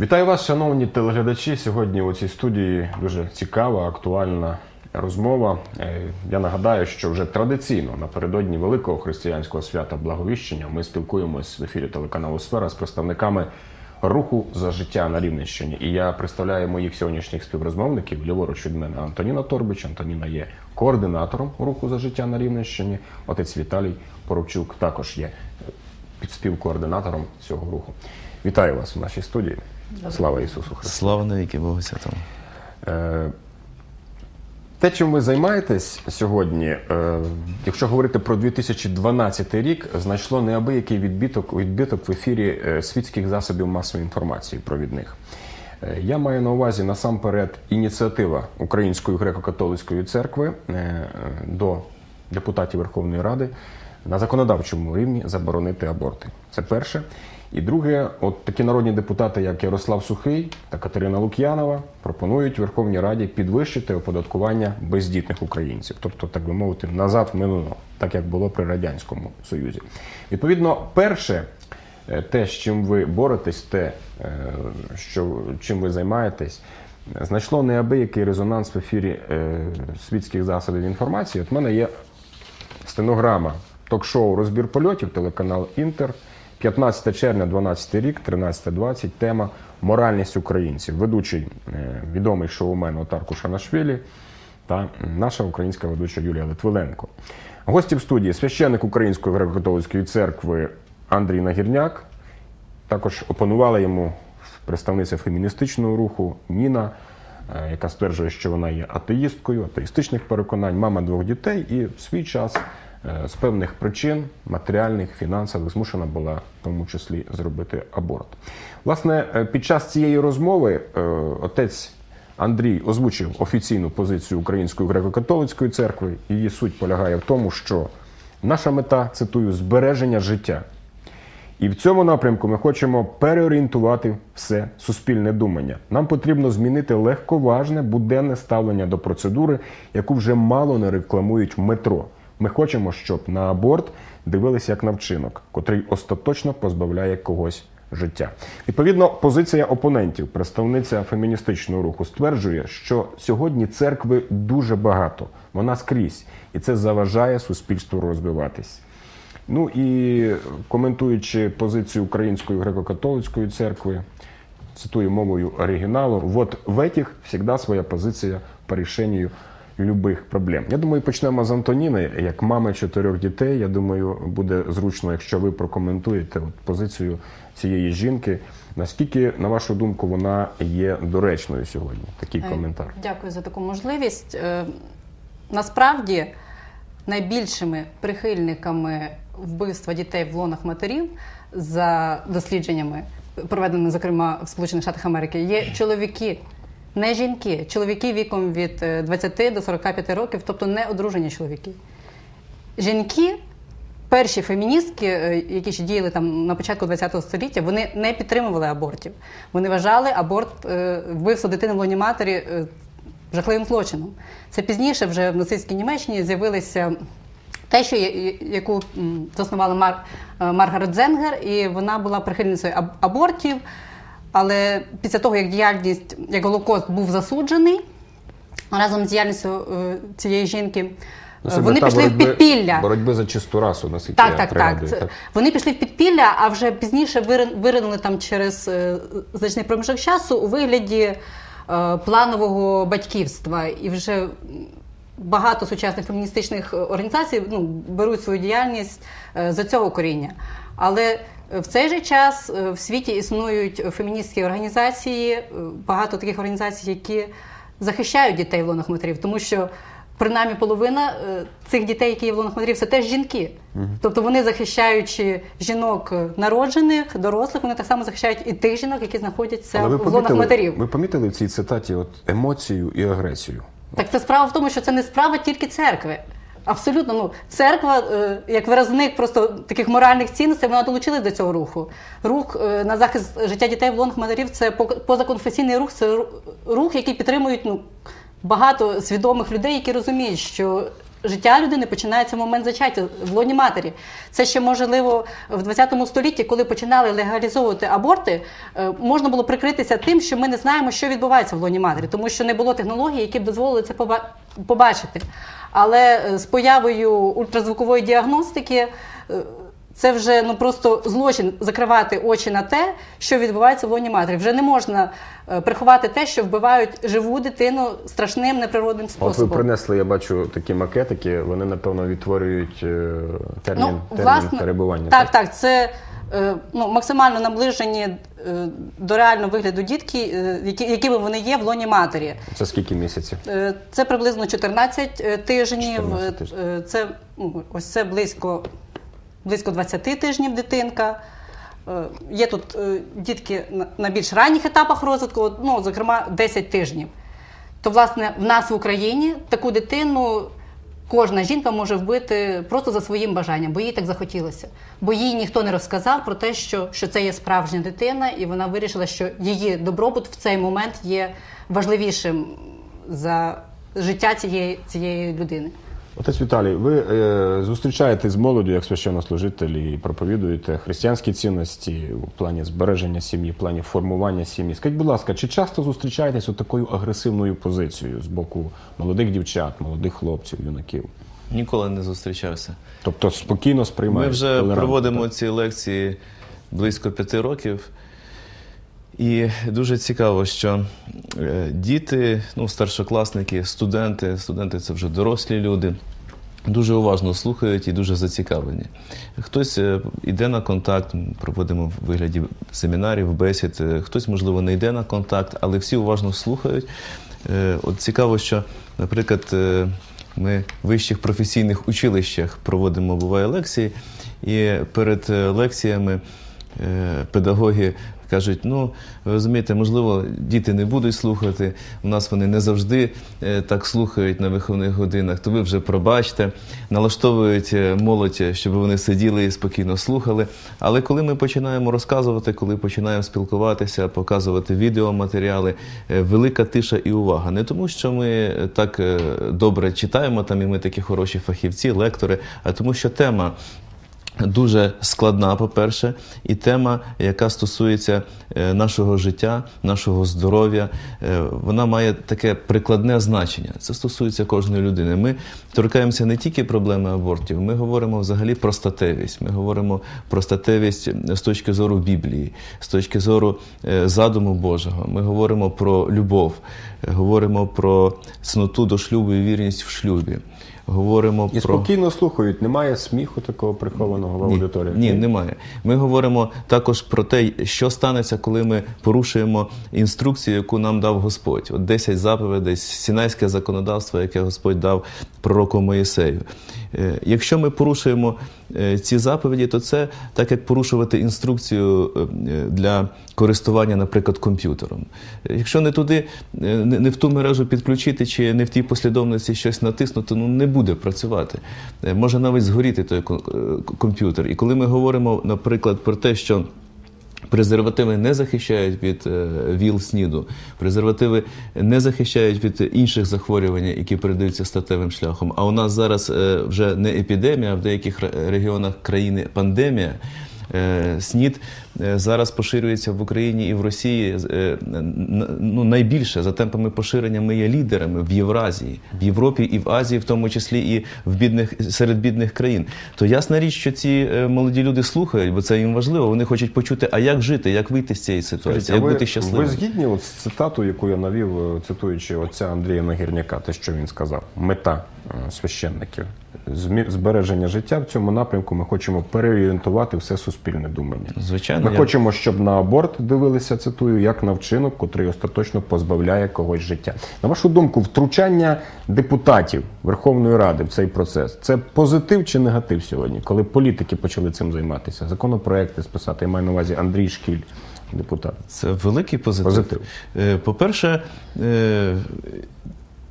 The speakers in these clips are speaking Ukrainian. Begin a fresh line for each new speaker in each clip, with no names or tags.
Вітаю вас, шановні телеглядачі. Сьогодні у цій студії дуже цікава, актуальна розмова. Е, Я нагадаю, що вже традиційно напередодні великого християнського свята Благовіщення ми спілкуємось в ефірі телеканалу Сфера з представниками руху за життя на Рівненщині. І я представляю моїх сьогоднішніх співрозмовників. Ліворуч від мене Антоніна Торбич. Антоніна є координатором руху за життя на Рівненщині. Отець Віталій Поробчук також є підспівкоординатором цього руху. Вітаю вас в нашій студії. Слава Ісусу Христу!
Слава навіки Богу Святому.
Е, Те, чим ви займаєтесь сьогодні, е, якщо говорити про 2012 рік, знайшло неабиякий відбиток, відбиток в ефірі е, світських засобів масової інформації провідних. Я маю на увазі насамперед ініціатива Української греко-католицької церкви до депутатів Верховної Ради на законодавчому рівні заборонити аборти. Це перше. І друге, от такі народні депутати, як Ярослав Сухий та Катерина Лук'янова, пропонують Верховній Раді підвищити оподаткування бездітних українців, тобто, так би мовити, назад в минуло, так як було при радянському союзі. Відповідно, перше, е, те, з чим ви боретесь, те, е, що чим ви займаєтесь, знайшло неабиякий резонанс в ефірі е, світських засобів інформації. От в мене є стенограма ток-шоу Розбір польотів, телеканал Інтер. 15 червня, 12 рік, 13.20, тема Моральність українців. Ведучий е, відомий шоумен Отар Кушанашвілі та наша українська ведуча Юлія Литвиленко. Гості в студії священник Української греко-католицької церкви Андрій Нагірняк. Також опонувала йому представниця феміністичного руху Ніна, е, яка стверджує, що вона є атеїсткою, атеїстичних переконань, мама двох дітей, і в свій час з певних причин матеріальних, фінансових змушена була в тому числі зробити аборт. Власне, е, під час цієї розмови е, отець Андрій озвучив офіційну позицію Української греко-католицької церкви. Її суть полягає в тому, що наша мета цитую збереження життя. І в цьому напрямку ми хочемо переорієнтувати все суспільне думання. Нам потрібно змінити легковажне буденне ставлення до процедури, яку вже мало не рекламують метро. Ми хочемо, щоб на аборт дивилися як на вчинок, котрий остаточно позбавляє когось життя. Відповідно, позиція опонентів, представниця феміністичного руху, стверджує, що сьогодні церкви дуже багато, вона скрізь, і це заважає суспільству розвиватись. Ну і коментуючи позицію Української греко-католицької церкви, цитую мовою оригіналу, вот в этих всегда своя позиція по рішенню любих проблем. Я думаю, почнемо з Антоніни, як мами чотирьох дітей. Я думаю, буде зручно, якщо ви прокоментуєте от позицію цієї жінки. Наскільки, на вашу думку, вона є доречною сьогодні? Такий
Е,
коментар.
Дякую за таку можливість. Е, Насправді найбільшими прихильниками вбивства дітей в лонах матерів за дослідженнями, проведеними, зокрема, в Сполучених Штатах Америки, є чоловіки, не жінки, чоловіки віком від е, 20 до 45 років, тобто не одружені чоловіки. Жінки, перші феміністки, е, які ще діяли там на початку ХХ століття, вони не підтримували абортів. Вони вважали аборт е, вбивство дитини в лоні матері е, жахливим злочином. Це пізніше вже в нацистській Німеччині з'явилися те, що яку заснувала Мар, е, Маргарет Зенгер, і вона була прихильницею абортів. Але після того, як діяльність, як Голокост був засуджений, разом з діяльністю е, цієї жінки,
Ну, це
вони
мета
пішли в підпілля.
Боротьби за чисту расу, наскільки
Так,
я
так, так.
пригадую.
Це, вони пішли в підпілля, а вже пізніше вирин- виринули там через е, значний проміжок часу у вигляді е, планового батьківства. І вже багато сучасних феміністичних організацій ну, беруть свою діяльність за цього коріння. Але в цей же час е, в світі існують феміністські організації, е, багато таких організацій, які захищають дітей в лонах матерів, тому що принаймні половина е, цих дітей, які є в лонах матерів, це теж жінки. Тобто вони захищаючи жінок народжених, дорослих, вони так само захищають і тих жінок, які знаходяться
Але ви
в лонах матерів.
ви помітили в цій цитаті от емоцію і агресію?
Так це справа в тому, що це не справа тільки церкви. Абсолютно, ну церква, е, як виразник просто таких моральних цінностей, вона долучилась до цього руху. Рух е, на захист життя дітей в лонах матерів це позаконфесійний рух, це рух, який підтримують ну, багато свідомих людей, які розуміють, що життя людини починається в момент зачаття в лоні матері. Це ще можливо в 20 столітті, коли починали легалізовувати аборти, е, можна було прикритися тим, що ми не знаємо, що відбувається в лоні матері, тому що не було технологій, які б дозволили це побачити. Але е, з появою ультразвукової діагностики. Це вже ну просто злочин закривати очі на те, що відбувається в лоні матері. Вже не можна е, приховати те, що вбивають живу дитину страшним неприродним
От ви
способом.
принесли, я бачу такі макетики. Вони напевно відтворюють е, термін, термін перебування.
Ну, Так, так, це е, ну, максимально наближені е, до реального вигляду дітки, е, які, якими вони є в лоні матері.
Це скільки місяців?
Е, Це приблизно 14 е, тижнів.
14 тижнів.
Е, Це ну, ось це близько, близько 20 тижнів дитинка. Е, Є тут е, дітки на- більш ранніх етапах розвитку, ну, зокрема, 10 тижнів. То, власне, в нас в Україні таку дитину кожна жінка може вбити просто за своїм бажанням, бо їй так захотілося. Бо їй ніхто не розказав про те, що, що це є справжня дитина, і вона вирішила, що її добробут в цей момент є важливішим за життя цієї, цієї людини.
Отець Віталій, ви е, зустрічаєтесь з молоддю як священнослужитель і проповідуєте християнські цінності у плані збереження сім'ї, в плані формування сім'ї. Скажіть, будь ласка, чи часто зустрічаєтесь з такою агресивною позицією з боку молодих дівчат, молодих хлопців, юнаків?
Ніколи не зустрічався.
Тобто спокійно
Ми вже проводимо ці лекції близько п'яти років. І дуже цікаво, що е, діти, ну, старшокласники, студенти, студенти це вже дорослі люди, дуже уважно слухають і дуже зацікавлені. Хтось е, йде на контакт, проводимо в вигляді семінарів, бесід, е, хтось, можливо, не йде на контакт, але всі уважно слухають. Е, От цікаво, що, наприклад, е, ми в вищих професійних училищах проводимо буває лекції, і перед е, лекціями е, педагоги кажуть: ну, ви розумієте, можливо, діти не будуть слухати. У нас вони не завжди е, так слухають на виховних годинах, то ви вже пробачте, налаштовують е, молодь, щоб вони сиділи і спокійно слухали. Але коли ми починаємо розказувати, коли починаємо спілкуватися, показувати відеоматеріали, е, велика тиша і увага. Не тому, що ми е, так е, добре читаємо там, і ми такі хороші фахівці, лектори, а тому, що тема. Дуже складна, по-перше, і тема, яка стосується е, нашого життя, нашого здоров'я, е, вона має таке прикладне значення. Це стосується кожної людини. Ми торкаємося не тільки проблеми абортів, ми говоримо взагалі про статевість. Ми говоримо про статевість з точки зору Біблії, з точки зору е, задуму Божого. Ми говоримо про любов, говоримо про цноту до шлюбу і вірність в шлюбі. Говоримо
І
про
спокійно слухають, немає сміху такого прихованого в
ні,
аудиторії?
Ні, немає. Ми говоримо також про те, що станеться, коли ми порушуємо інструкцію, яку нам дав Господь. От 10 заповідей, сінайське законодавство, яке Господь дав пророку Моїсею. Е, Якщо ми порушуємо е, ці заповіді, то це так як порушувати інструкцію е, для користування, наприклад, комп'ютером. Якщо не туди, не в ту мережу підключити чи не в тій послідовності щось натиснути, ну не буде працювати. Може навіть згоріти той комп'ютер. І коли ми говоримо, наприклад, про те, що Презервативи не захищають від е, ВІЛ СНІДу, презервативи не захищають від інших захворювань, які передаються статевим шляхом. А у нас зараз е, вже не епідемія, а в деяких регіонах країни пандемія. Е, СНІД зараз поширюється в Україні і в Росії е, ну, найбільше за темпами поширення. Ми є лідерами в Євразії, в Європі і в Азії, в тому числі і в бідних серед бідних країн. То ясна річ, що ці е, молоді люди слухають, бо це їм важливо. Вони хочуть почути, а як жити, як вийти з цієї ситуації,
Скажіть,
як
ви,
бути
ви
щасливим.
згідні от з цитатою, яку я навів, е, цитуючи отця Андрія Нагірняка, те, що він сказав, мета е, священників. Збереження життя в цьому напрямку ми хочемо переорієнтувати все суспільне думання.
Звичайно,
Ми
я-
хочемо, щоб на аборт дивилися, цитую, як на вчинок, котрий остаточно позбавляє когось життя. На вашу думку, втручання депутатів Верховної Ради в цей процес це позитив чи негатив сьогодні, коли політики почали цим займатися? Законопроекти списати. Я маю на увазі Андрій Шкіль, депутат.
Це великий позитив.
Позитив.
Е, По-перше, е,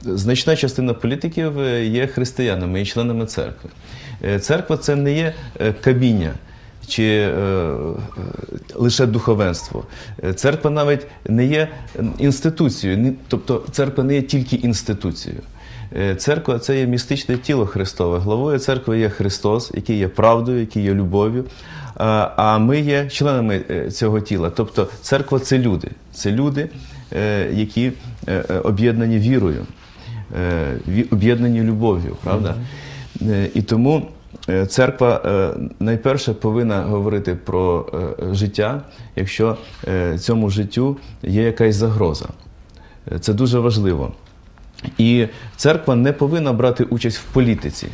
значна частина політиків е, є християнами і членами церкви. Церква це не є кабіння. Чи е, е, лише духовенство. Е, Церква навіть не є інституцією, тобто церква не є тільки інституцією. Е, Церква це є містичне тіло Христове. Главою церкви є Христос, який є правдою, який є любов'ю. А а ми є членами е, цього тіла. Тобто церква це люди. Це люди, е, які е, е, об'єднані вірою, е, об'єднані любов'ю, правда? Е, І тому е, церква е, найперше повинна говорити про е, життя, якщо е, цьому життю є якась загроза. Е, Це дуже важливо. І церква не повинна брати участь в політиці.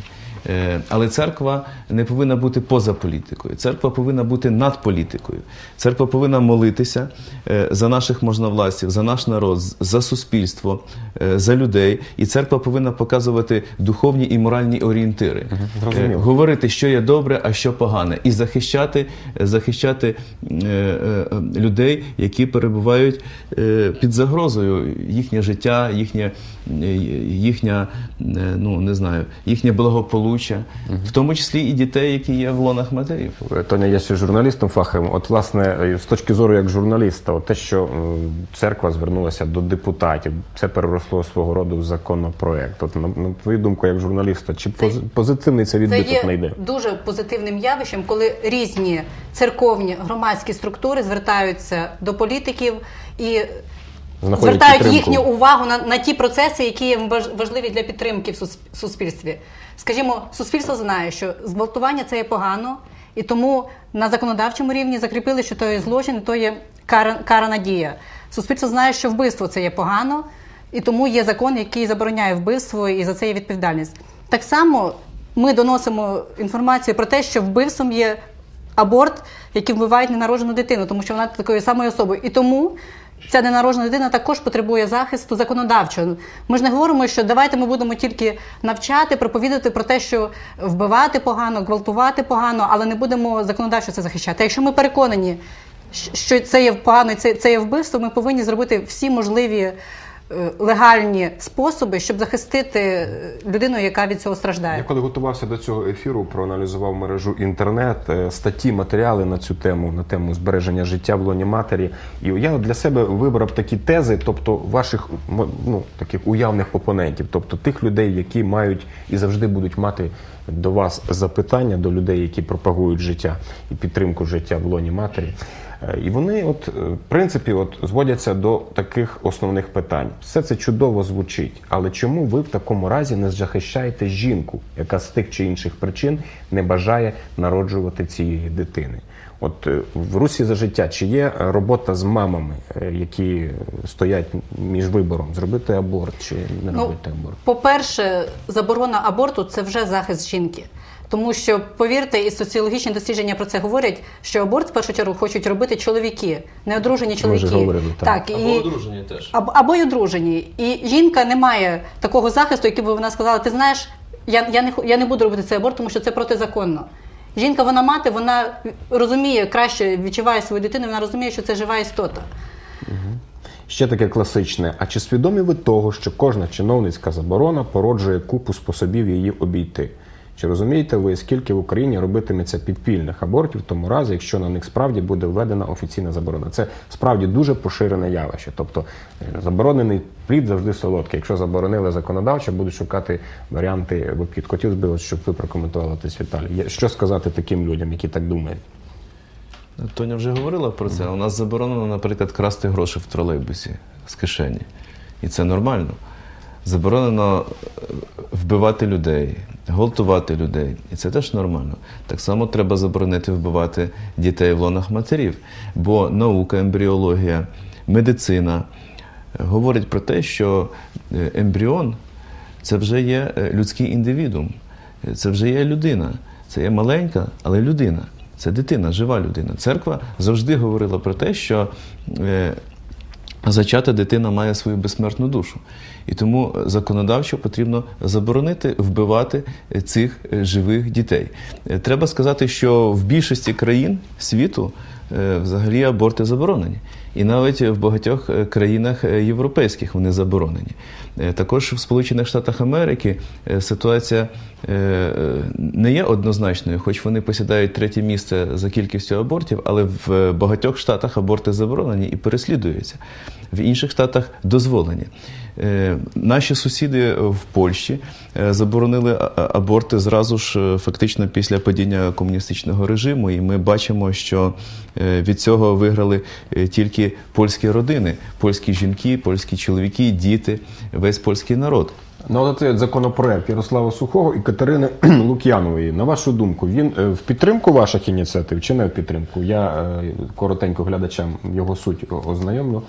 Е, Але церква не повинна бути поза політикою. Церква повинна бути над політикою. Церква повинна молитися е, за наших можновластів, за наш народ, за суспільство, е, за людей. І церква повинна показувати духовні і моральні орієнтири.
зрозуміло.
Е, Говорити, що є добре, а що погане, і захищати, захищати людей, які перебувають під загрозою їхнє життя, їхнє, їхня, ну не знаю, їхнє благополуччя, в тому числі і дітей, які є в лонах матерів.
Тоня, я ще журналістом фаховим. От, власне, з точки зору як журналіста, от те, що церква звернулася до депутатів, це переросло свого роду в законопроект. От на, на твою думку, як журналіста, чи
Це-
позитивний це
Це
відбиток
є
знайде?
дуже позитивним явищем, коли різні церковні громадські структури звертаються до політиків і звертають
підтримку.
їхню увагу на, на ті процеси, які є важливі для підтримки в сус- суспільстві. Скажімо, суспільство знає, що зґвалтування це є погано, і тому на законодавчому рівні закріпили, що то є злочин, то є кара, карана дія. Суспільство знає, що вбивство це є погано, і тому є закон, який забороняє вбивство, і за це є відповідальність. Так само ми доносимо інформацію про те, що вбивством є аборт, який вбивають ненароджену дитину, тому що вона такою самою особою. І тому ця ненароджена дитина також потребує захисту законодавчого. Ми ж не говоримо, що давайте ми будемо тільки навчати, проповідати про те, що вбивати погано, гвалтувати погано, але не будемо законодавчо це захищати. Якщо ми переконані, що це є погано, це, це є вбивство, ми повинні зробити всі можливі. Е, Легальні способи, щоб захистити е, людину, яка від цього страждає.
Я коли готувався до цього ефіру, проаналізував мережу інтернет, е, статті, матеріали на цю тему, на тему збереження життя в лоні матері. І я для себе вибрав такі тези, тобто ваших ну, таких уявних опонентів, тобто тих людей, які мають і завжди будуть мати до вас запитання, до людей, які пропагують життя і підтримку життя в лоні матері. Е, І вони, от, е, в принципі, от, зводяться до таких основних питань. Все це чудово звучить, але чому ви в такому разі не захищаєте жінку, яка з тих чи інших причин не бажає народжувати цієї дитини? От е, в Русі за життя чи є робота з мамами, які стоять між вибором зробити аборт чи не
Ну,
робити аборт?
По-перше, заборона аборту це вже захист жінки. Тому що, повірте, і соціологічні дослідження про це говорять, що аборт в першу чергу хочуть робити чоловіки, неодружені
вже
чоловіки.
говорили, так.
і,
одружені теж.
або, або й одружені. І жінка не має такого захисту, який би вона сказала: ти знаєш, я, я, не, я не буду робити цей аборт, тому що це протизаконно. Жінка, вона мати, вона розуміє краще, відчуває свою дитину, вона розуміє, що це жива істота.
Ще таке класичне. А чи свідомі ви того, що кожна чиновницька заборона породжує купу способів її обійти? Чи розумієте ви, скільки в Україні робитиметься підпільних абортів в тому разі, якщо на них справді буде введена офіційна заборона? Це справді дуже поширене явище. Тобто е, заборонений плід завжди солодкий. Якщо заборонили законодавчо, будуть шукати варіанти в обхід. Хотів би, щоб ви прокоментували це, Віталій. Що сказати таким людям, які так думають?
Тоня вже говорила про це. У нас заборонено, наприклад, красти гроші в тролейбусі з кишені. І це нормально. Заборонено е, вбивати людей, гвалтувати людей. І це теж нормально. Так само треба заборонити вбивати дітей в лонах матерів. Бо наука, ембріологія, медицина е, говорять про те, що е, ембріон це вже є людський індивідум, це вже є людина. Це є маленька, але людина. Це дитина, жива людина. Церква завжди говорила про те, що зачата дитина має свою безсмертну душу. І тому законодавчо потрібно заборонити вбивати цих е, живих дітей. Е, Треба сказати, що в більшості країн світу е, взагалі аборти заборонені. І навіть в багатьох країнах європейських вони заборонені. Е, Також в Сполучених Штатах Америки е, ситуація е, не є однозначною, хоч вони посідають третє місце за кількістю абортів, але в багатьох штатах аборти заборонені і переслідуються. В інших штатах дозволені. Наші сусіди в Польщі заборонили аборти зразу ж фактично після падіння комуністичного режиму, і ми бачимо, що від цього виграли тільки польські родини, польські жінки, польські чоловіки, діти, весь польський народ.
Ну, от цей законопроект Ярослава Сухого і Катерини Лук'янової. На вашу думку, він е, в підтримку ваших ініціатив чи не в підтримку? Я е, коротенько глядачам його суть ознайомлю.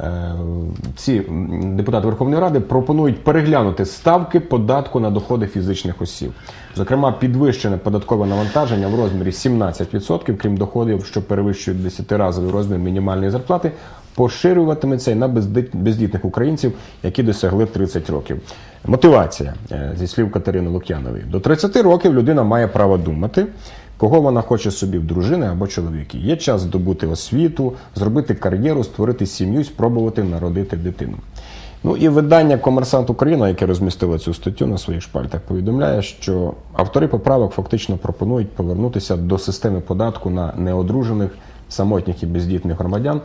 Е, Ці депутати Верховної Ради пропонують переглянути ставки податку на доходи фізичних осіб. Зокрема, підвищене податкове навантаження в розмірі 17%, крім доходів, що перевищують 10-разовий розмір мінімальної зарплати, поширюватиметься і на бездітних українців, які досягли 30 років. Мотивація е, зі слів Катерини Лук'янової. До 30 років людина має право думати, кого вона хоче собі в дружини або чоловіки. Є час здобути освіту, зробити кар'єру, створити сім'ю, спробувати народити дитину. Ну і видання Комерсант Україна, яке розмістило цю статтю на своїх шпальтах, повідомляє, що автори поправок фактично пропонують повернутися до системи податку на неодружених, самотніх і бездітних громадян,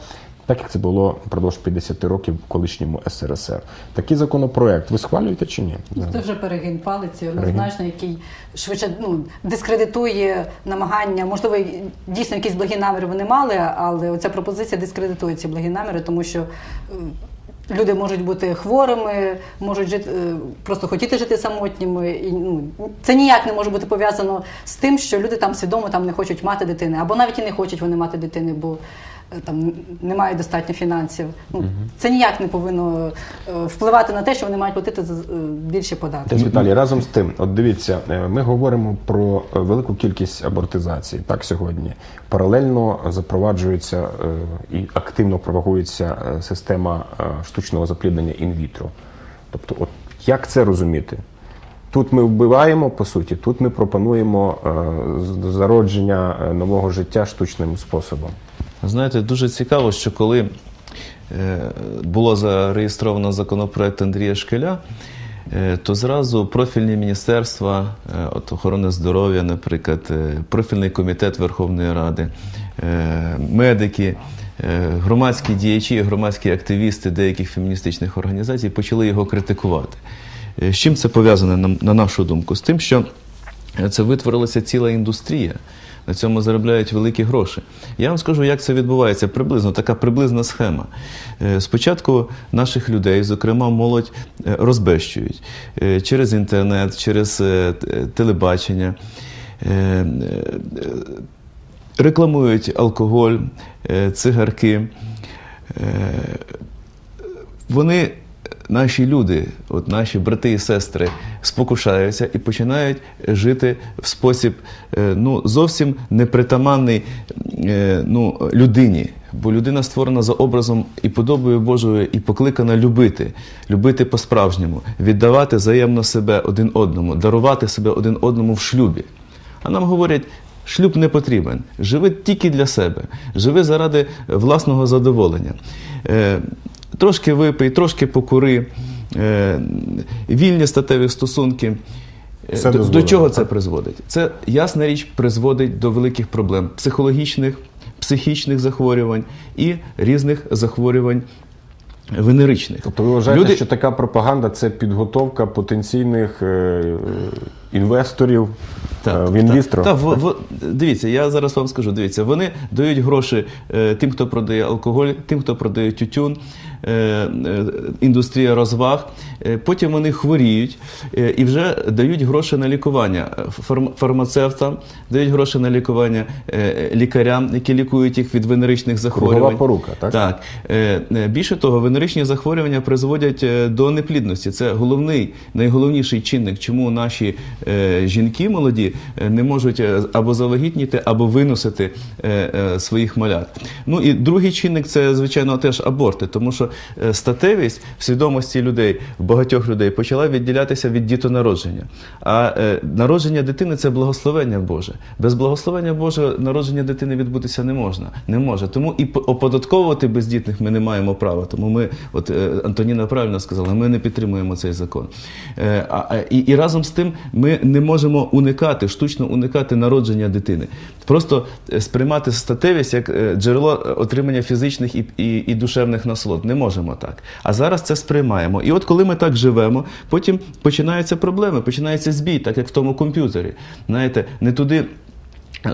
так як це було впродовж 50 років в колишньому СРСР. Такий законопроект ви схвалюєте чи ні?
Ну, Це вже перегін палиці, однозначно, який швидше ну, дискредитує намагання. Можливо, дійсно якісь благі наміри вони мали, але оця пропозиція дискредитує ці благі наміри, тому що. е, Люди можуть бути хворими, можуть жити е, просто хотіти жити самотніми. І, ну, це ніяк не може бути пов'язано з тим, що люди там свідомо там не хочуть мати дитини, або навіть і не хочуть вони мати дитини, бо там немає достатньо фінансів. Ну це ніяк не повинно е, впливати на те, що вони мають платити за е, більші податки.
Десь Віталій, разом з тим, от дивіться, е, ми говоримо про е, велику кількість абортизацій так сьогодні. Паралельно запроваджується е, і активно пропагується е, система е, штучного запліднення інвітро. Тобто, от як це розуміти? Тут ми вбиваємо по суті, тут ми пропонуємо е, зародження е, нового життя штучним способом.
Знаєте, дуже цікаво, що коли е, було зареєстровано законопроект Андрія Шкеля, е, то зразу профільні міністерства е, от охорони здоров'я, наприклад, профільний комітет Верховної Ради, медики. Громадські діячі, громадські активісти деяких феміністичних організацій почали його критикувати. З чим це пов'язане на нашу думку? З тим, що це витворилася ціла індустрія. На цьому заробляють великі гроші. Я вам скажу, як це відбувається приблизно, така приблизна схема. Е, Спочатку наших людей, зокрема молодь, е, розбещують е, через інтернет, через телебачення. Рекламують алкоголь, цигарки. Вони, наші люди, от наші брати і сестри, спокушаються і починають жити в спосіб е, ну, зовсім непритаманний е, ну, людині. Бо людина створена за образом і подобою Божою, і покликана любити, любити по-справжньому, віддавати взаємно себе один одному, дарувати себе один одному в шлюбі. А нам говорять, шлюб не потрібен. Живи тільки для себе, живи заради власного задоволення. Трошки випий, трошки покури, е, вільні статеві стосунки. Е,
Все
до, до чого це призводить? Це ясна річ призводить до великих проблем психологічних, психічних захворювань і різних захворювань венеричних.
Тобто ви вважаєте,
Люди-
що така пропаганда це підготовка потенційних е, інвесторів е, в інвістро?
Так, в, в, дивіться, я зараз вам скажу. Дивіться, вони дають гроші е, тим, хто продає алкоголь, тим, хто продає тютюн, е, е, індустрія розваг. Е, потім вони хворіють е, і вже дають гроші на лікування фарм, фармацевтам, дають гроші на лікування е, лікарям, які лікують їх від венеричних захворювань.
Кругова порука, так?
Так. Е, е, Більше того, венеричні захворювання призводять е, до неплідності. Це головний, найголовніший чинник, чому наші жінки молоді е, не можуть е, або завагітніти, або виносити е, е, своїх малят. Ну і другий чинник це, звичайно, теж аборти, тому що е, статевість в свідомості людей, багатьох людей почала відділятися від дітонародження. А е, народження дитини це благословення Боже. Без благословення Божого народження дитини відбутися не можна. Не може. Тому і оподатковувати бездітних ми не маємо права. Тому ми, от е, Антоніна правильно сказала, ми не підтримуємо цей закон. Е, і, і разом з тим ми не можемо уникати, штучно уникати народження дитини. Просто е, сприймати статевість як е, джерело е, отримання фізичних і, і, і душевних насолод. Не можемо так. А зараз це сприймаємо. І от коли ми так живемо, потім починаються проблеми, починається збій, так як в тому комп'ютері. Знаєте, не туди. Е,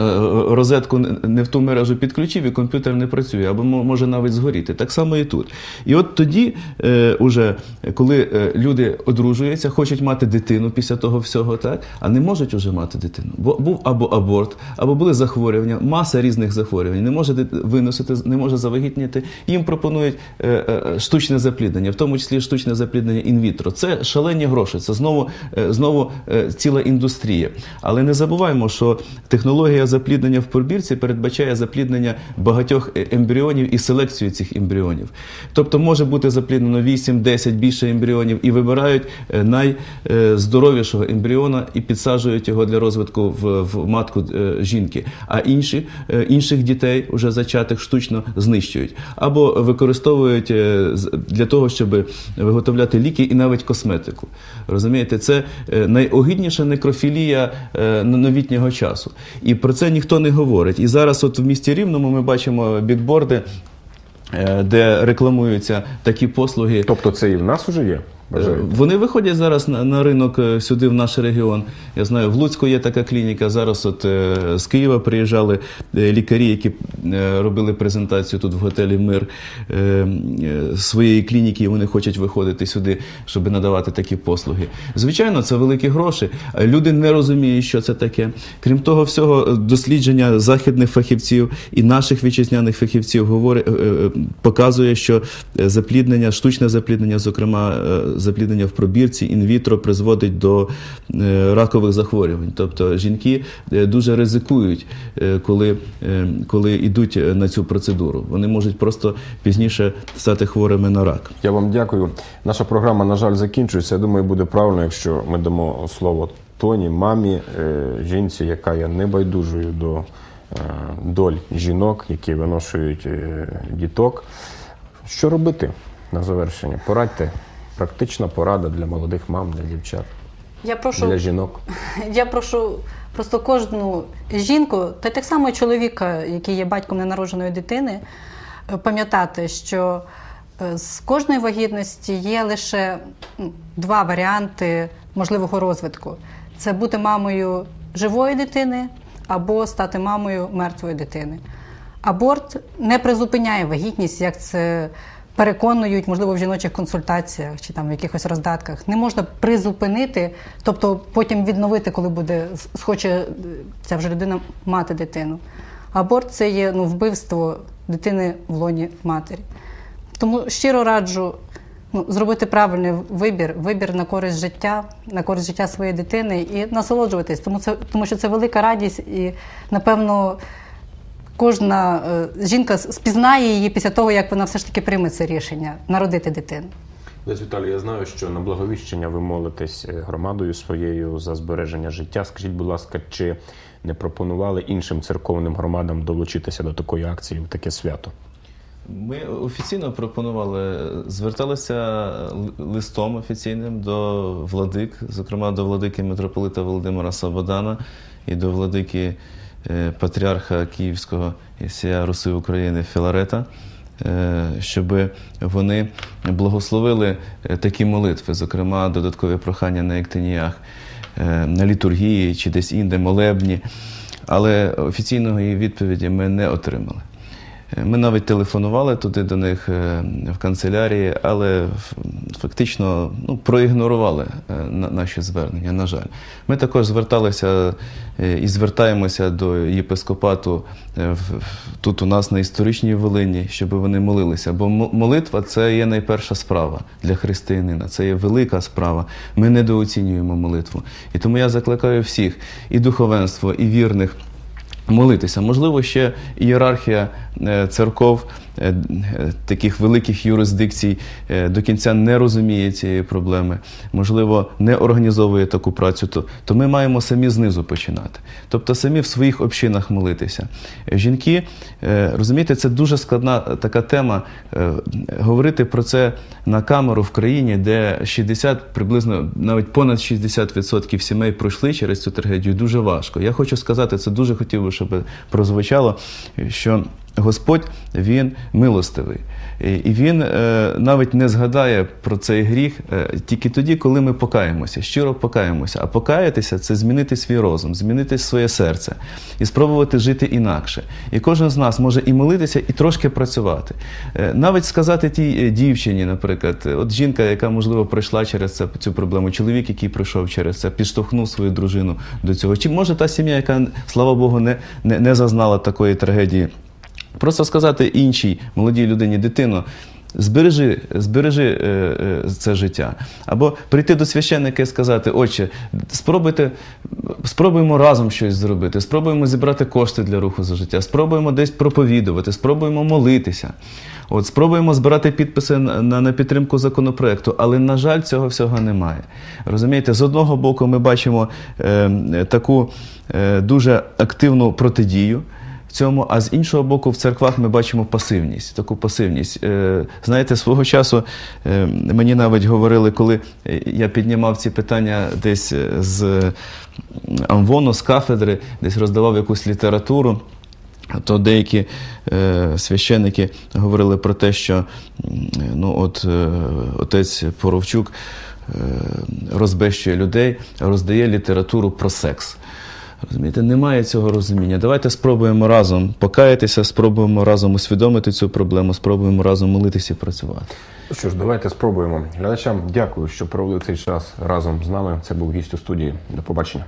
Розетку не- в ту мережу підключив, і комп'ютер не працює, або може навіть згоріти. Так само і тут. І от тоді, е, уже, коли е, люди одружуються, хочуть мати дитину після того всього, так, а не можуть уже мати дитину. Бо був або аборт, або були захворювання, маса різних захворювань, не може виносити, не може завагітніти. Їм пропонують е, е, штучне запліднення, в тому числі штучне запліднення інвітро. Це шалені гроші, це знову, е, знову е, ціла індустрія. Але не забуваємо, що технологія запліднення в пробірці передбачає запліднення багатьох е, ембріонів і селекцію цих ембріонів. Тобто може бути запліднено 8-10 більше ембріонів і вибирають е, найздоровішого ембріона і підсаджують його для розвитку в, в матку е, жінки. А інші, інших дітей, уже зачатих, штучно знищують або використовують для того, щоб виготовляти ліки і навіть косметику. Розумієте, це найогідніша некрофілія новітнього часу. І про це ніхто не говорить. І зараз, от в місті Рівному, ми бачимо бікборди, е, де рекламуються такі послуги.
Тобто це і в нас вже є?
Е,
Бажаю.
Вони виходять зараз на, на ринок е, сюди, в наш регіон. Я знаю, в Луцьку є така клініка. Зараз от е, з Києва приїжджали е, лікарі, які робили презентацію тут в готелі Мир своєї клініки. і Вони хочуть виходити сюди, щоб надавати такі послуги. Звичайно, це великі гроші. Люди не розуміють, що це таке. Крім того, всього, дослідження західних фахівців і наших вітчизняних фахівців говорить, показує, що запліднення, штучне запліднення, зокрема запліднення в пробірці інвітро призводить до е, ракових захворювань. Тобто жінки е, дуже ризикують, е, коли, коли йдуть на цю процедуру. Вони можуть просто пізніше стати хворими на рак.
Я вам дякую. Наша програма, на жаль, закінчується. Я думаю, буде правильно, якщо ми дамо слово Тоні, мамі, жінці, яка є небайдужою до доль жінок, які виношують діток. Що робити на завершення? Порадьте. Практична порада для молодих мам, для дівчат,
Я прошу
для жінок.
Я прошу просто кожну жінку, та й так само чоловіка, який є батьком ненародженої дитини, е, пам'ятати, що е, з кожної вагітності є лише два варіанти можливого розвитку: це бути мамою живої дитини або стати мамою мертвої дитини. Аборт не призупиняє вагітність, як це переконують, можливо, в жіночих консультаціях чи там в якихось роздатках. Не можна призупинити, тобто потім відновити, коли буде схоче е, ця вже людина мати дитину. Аборт це є ну, вбивство дитини в лоні матері. Тому щиро раджу ну, зробити правильний вибір, вибір на користь життя, на користь життя своєї дитини і насолоджуватись, тому, це, тому що це велика радість і, напевно, кожна е, жінка спізнає її після того, як вона все ж таки прийме це рішення народити дитину.
Десь Віталій, я знаю, що на благовіщення ви молитесь е, громадою своєю за збереження життя. Скажіть, будь ласка, чи не пропонували іншим церковним громадам долучитися до такої акції в таке свято?
Ми офіційно пропонували, зверталися листом офіційним до владик, зокрема до владики митрополита Володимира Сабодана і до владики патріарха Київського сія Руси України Філарета, е, щоб вони благословили е, такі молитви, зокрема додаткові прохання на ектиніях, е, на літургії чи десь інде молебні. Але офіційної відповіді ми не отримали. Ми навіть телефонували туди до них е, в канцелярії, але фактично ну, проігнорували е, наші звернення, на жаль. Ми також зверталися е, і звертаємося до єпископату тут у нас на історичній Волині, щоб вони молилися. Бо молитва це є найперша справа для християнина, це є велика справа. Ми недооцінюємо молитву. І тому я закликаю всіх, і духовенство, і вірних. Молитися. Можливо, ще ієрархія е, церков таких великих юрисдикцій е, до кінця не розуміє цієї проблеми, можливо, не організовує таку працю, то, то ми маємо самі знизу починати. Тобто самі в своїх общинах молитися. Е, Жінки, е, розумієте, це дуже складна така тема. е, Говорити про це на камеру в країні, де 60, приблизно навіть понад 60% сімей пройшли через цю трагедію, дуже важко. Я хочу сказати, це дуже хотів би, щоб прозвучало, що Господь він милостивий. І він е, навіть не згадає про цей гріх е, тільки тоді, коли ми покаємося, щиро покаємося. А покаятися це змінити свій розум, змінити своє серце і спробувати жити інакше. І кожен з нас може і молитися, і трошки працювати. Е, навіть сказати тій дівчині, наприклад, от жінка, яка можливо пройшла через це цю проблему, чоловік, який пройшов через це, підштовхнув свою дружину до цього. Чи може та сім'я, яка, слава Богу, не, не, не зазнала такої трагедії. Просто сказати іншій молодій людині, дитино, збережи, збережи е, е, це життя. Або прийти до священника і сказати, отче, спробуйте, спробуємо разом щось зробити, спробуємо зібрати кошти для руху за життя, спробуємо десь проповідувати, спробуємо молитися. От, спробуємо збирати підписи на, на, підтримку законопроекту, але, на жаль, цього всього немає. Розумієте, з одного боку, ми бачимо е, таку е, дуже активну протидію цьому, а з іншого боку, в церквах ми бачимо пасивність, таку пасивність. Е, знаєте, свого часу е, мені навіть говорили, коли е, я піднімав ці питання десь з Амвону, з кафедри, десь роздавав якусь літературу. То деякі е, священники говорили про те, що ну, от, е, отець Поровчук е, розбещує людей, роздає літературу про секс. Розумієте, немає цього розуміння. Давайте спробуємо разом покаятися, спробуємо разом усвідомити цю проблему, спробуємо разом молитися і працювати.
Ну що ж, давайте спробуємо. Глядачам дякую, що провели цей час разом з нами. Це був гість у студії. До побачення.